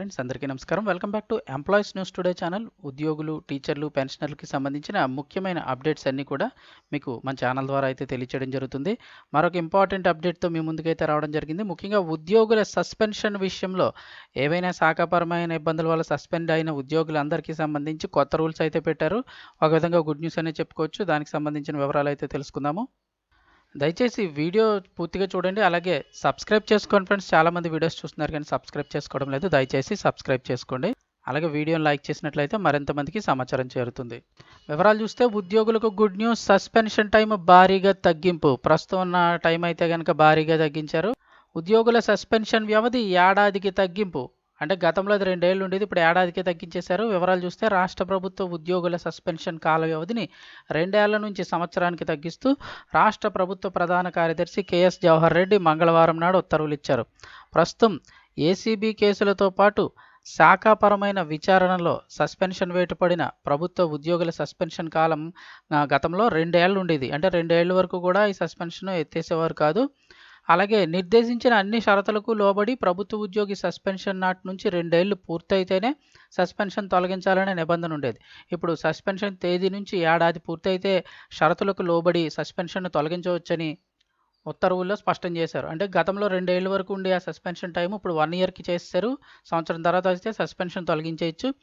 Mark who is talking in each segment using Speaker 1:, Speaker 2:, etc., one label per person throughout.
Speaker 1: Friends అందరికీ నమస్కారం. Welcome back to employees news today channel ఉద్యోగులు టీచర్లు పెన్షనర్లకి సంబంధించిన ముఖ్యమైన అప్డేట్స్ అన్నీ కూడా మీకు మన ఛానల్ ద్వారా అయితే తెలియచేయడం జరుగుతుంది. మరొక ఇంపార్టెంట్ అప్డేట్తో మీ ముందుకైతే రావడం జరిగింది. ముఖ్యంగా ఉద్యోగుల సస్పెన్షన్ విషయంలో ఏవైనా శాఖాపరమైన ఇబ్బందుల వల్ల సస్పెండ్ అయిన ఉద్యోగులందరికీ సంబంధించి కొత్త రూల్స్ అయితే పెట్టారు. ఒక విధంగా గుడ్ న్యూస్ అనే చెప్పుకోవచ్చు. దానికి సంబంధించిన వివరాలు అయితే తెలుసుకుందాము. దయచేసి వీడియో పూర్తిగా చూడండి. అలాగే సబ్స్క్రైబ్ చేసుకోండి ఫ్రెండ్స్. చాలామంది వీడియోస్ చూస్తున్నారు కానీ సబ్స్క్రైబ్ చేసుకోవడం లేదు. దయచేసి సబ్స్క్రైబ్ చేసుకోండి. అలాగే వీడియోని లైక్ చేసినట్లయితే మరింత మందికి సమాచారం చేరుతుంది. వివరాలు చూస్తే ఉద్యోగులకు గుడ్ న్యూస్. సస్పెన్షన్ టైం భారీగా తగ్గింపు. ప్రస్తుతం ఉన్న టైం అయితే కనుక భారీగా తగ్గించారు. ఉద్యోగుల సస్పెన్షన్ వ్యవధి ఏడాదికి తగ్గింపు. అంటే గతంలో అది రెండేళ్ళు ఉండేది ఇప్పుడు ఏడాదికి తగ్గించేశారు. వివరాలు చూస్తే రాష్ట్ర ప్రభుత్వ ఉద్యోగుల సస్పెన్షన్ కాల వ్యవధిని రెండేళ్ళ నుంచి సంవత్సరానికి తగ్గిస్తూ రాష్ట్ర ప్రభుత్వ ప్రధాన కార్యదర్శి కెఎస్ జవహర్ రెడ్డి మంగళవారం నాడు ఉత్తర్వులు ఇచ్చారు ప్రస్తుతం ఏసీబీ కేసులతో పాటు శాఖాపరమైన విచారణలో సస్పెన్షన్ వేటుపడిన ప్రభుత్వ ఉద్యోగుల సస్పెన్షన్ కాలం గతంలో రెండేళ్ళు ఉండేది. అంటే రెండేళ్ళ వరకు కూడా ఈ సస్పెన్షన్ ఎత్తేసేవారు కాదు. అలాగే నిర్దేశించిన అన్ని షరతులకు లోబడి ప్రభుత్వ ఉద్యోగి సస్పెన్షన్ నాటి నుంచి రెండేళ్ళు పూర్తయితేనే సస్పెన్షన్ తొలగించాలనే నిబంధన ఉండేది. ఇప్పుడు సస్పెన్షన్ తేదీ నుంచి ఏడాది పూర్తయితే షరతులకు లోబడి సస్పెన్షన్ను తొలగించవచ్చని ఉత్తర్వుల్లో స్పష్టం చేశారు. అంటే గతంలో రెండేళ్ళ వరకు ఉండే ఆ సస్పెన్షన్ టైం ఇప్పుడు వన్ ఇయర్కి చేస్తారు సంవత్సరం తర్వాత వస్తే సస్పెన్షన్ తొలగించేయచ్చు.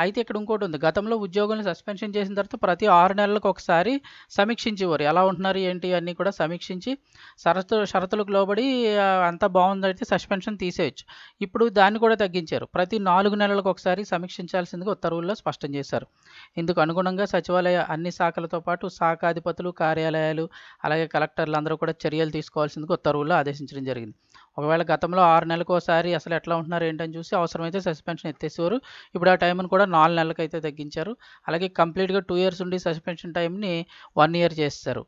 Speaker 1: అయితే ఇక్కడ ఇంకోటి ఉంది. గతంలో ఉద్యోగులను సస్పెన్షన్ చేసిన తర్వాత ప్రతి ఆరు నెలలకు ఒకసారి సమీక్షించేవారు. ఎలా ఉంటున్నారు ఏంటి అన్నీ కూడా సమీక్షించి షరతు షరతులకు లోబడి అంతా బాగుందైతే సస్పెన్షన్ తీసేయచ్చు. ఇప్పుడు దాన్ని కూడా తగ్గించారు. ప్రతి నాలుగు నెలలకు ఒకసారి సమీక్షించాల్సిందిగా ఉత్తర్వుల్లో స్పష్టం చేశారు. ఇందుకు అనుగుణంగా సచివాలయ అన్ని శాఖలతో పాటు శాఖాధిపతులు కార్యాలయాలు అలాగే కలెక్టర్లు అందరూ కూడా చర్యలు చర్యలు తీసుకోవాల్సిందిగా ఉత్తర్వుల్లో ఆదేశించడం జరిగింది. ఒకవేళ గతంలో ఆరు నెలలకు ఒకసారి అసలు ఎట్లా ఉంటున్నారు ఏంటని చూసి అవసరమైతే సస్పెన్షన్ ఎత్తేసేవారు. ఇప్పుడు ఆ టైంను కూడా నాలుగు నెలలకు అయితే తగ్గించారు. అలాగే కంప్లీట్గా టూ ఇయర్స్ ఉండి సస్పెన్షన్ టైంని వన్ ఇయర్ చేస్తారు